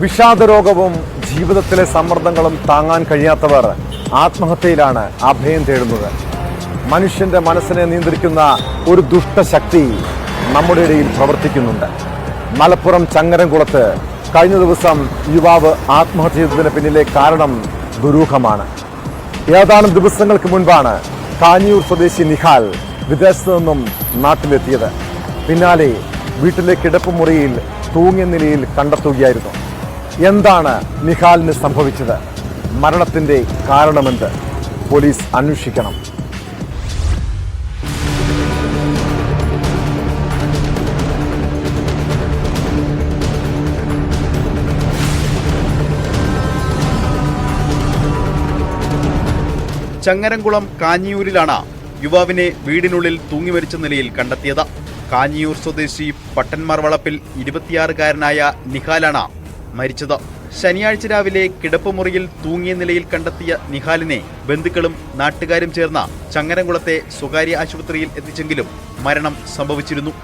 വിഷാദരോഗവും ജീവിതത്തിലെ സമ്മർദ്ദങ്ങളും താങ്ങാൻ കഴിയാത്തവർ ആത്മഹത്യയിലാണ് അഭയം തേടുന്നത്. മനുഷ്യന്റെ മനസ്സിനെ നിയന്ത്രിക്കുന്ന ഒരു ദുഷ്ടശക്തി നമ്മുടെ ഇടയിൽ പ്രവർത്തിക്കുന്നുണ്ട്. മലപ്പുറം ചങ്ങരംകുളത്ത് കഴിഞ്ഞ ദിവസം യുവാവ് ആത്മഹത്യ ചെയ്തതിന് പിന്നിലെ കാരണം ദുരൂഹമാണ്. ഏതാനും ദിവസങ്ങൾക്ക് മുൻപാണ് കാഞ്ഞൂർ സ്വദേശി നിഹാൽ വിദേശത്തു നിന്നും നാട്ടിലെത്തിയത്. പിന്നാലെ വീട്ടിലെ കിടപ്പ് മുറിയിൽ തൂങ്ങിയ നിലയിൽ കണ്ടെത്തുകയായിരുന്നു. എന്താണ് നിഹാലിന് സംഭവിച്ചത്? മരണത്തിന്റെ കാരണമെന്ത്? പോലീസ് അന്വേഷിക്കണം. ചങ്ങരംകുളം കാഞ്ഞിയൂരിലാണ് യുവാവിനെ വീടിനുള്ളിൽ തൂങ്ങിമരിച്ച നിലയിൽ കണ്ടെത്തിയത്. കാഞ്ഞിയൂർ സ്വദേശി പട്ടന്മാർ വളപ്പിൽ ഇരുപത്തിയാറുകാരനായ നിഹാലാണ് മരിച്ചത്. ശനിയാഴ്ച രാവിലെ കിടപ്പുമുറിയിൽ തൂങ്ങിയ നിലയിൽ കണ്ടെത്തിയ നിഹാലിനെ ബന്ധുക്കളും നാട്ടുകാരും ചേർന്ന ചങ്ങരംകുളത്തെ സ്വകാര്യ ആശുപത്രിയിൽ എത്തിച്ചെങ്കിലും മരണം സംഭവിച്ചിരുന്നു.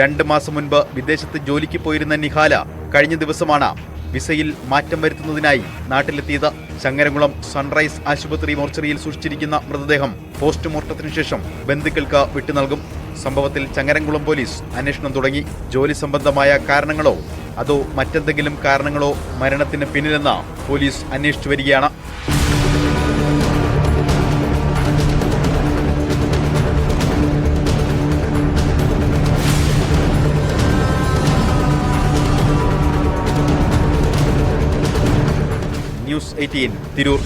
രണ്ട് മാസം മുൻപ് വിദേശത്ത് ജോലിക്ക് പോയിരുന്ന നിഹാല കഴിഞ്ഞ ദിവസമാണ് വിസയിൽ മാറ്റം വരുത്തുന്നതിനായി നാട്ടിലെത്തിയത് ചങ്ങരംകുളം സൺറൈസ് ആശുപത്രി മോർച്ചറിയിൽ സൂക്ഷിച്ചിരിക്കുന്ന മൃതദേഹം പോസ്റ്റ്മോർട്ടത്തിനു ശേഷം ബന്ധുക്കൾക്ക് വിട്ടുനൽകും സംഭവത്തിൽ ചങ്ങരംകുളം പോലീസ് അന്വേഷണം തുടങ്ങി. ജോലി സംബന്ധമായ കാരണങ്ങളോ അതോ മറ്റെന്തെങ്കിലും കാരണങ്ങളോ മരണത്തിന് പിന്നിലെന്ന് പോലീസ് അന്വേഷിച്ചു വരികയാണ്. News eighteen Tirur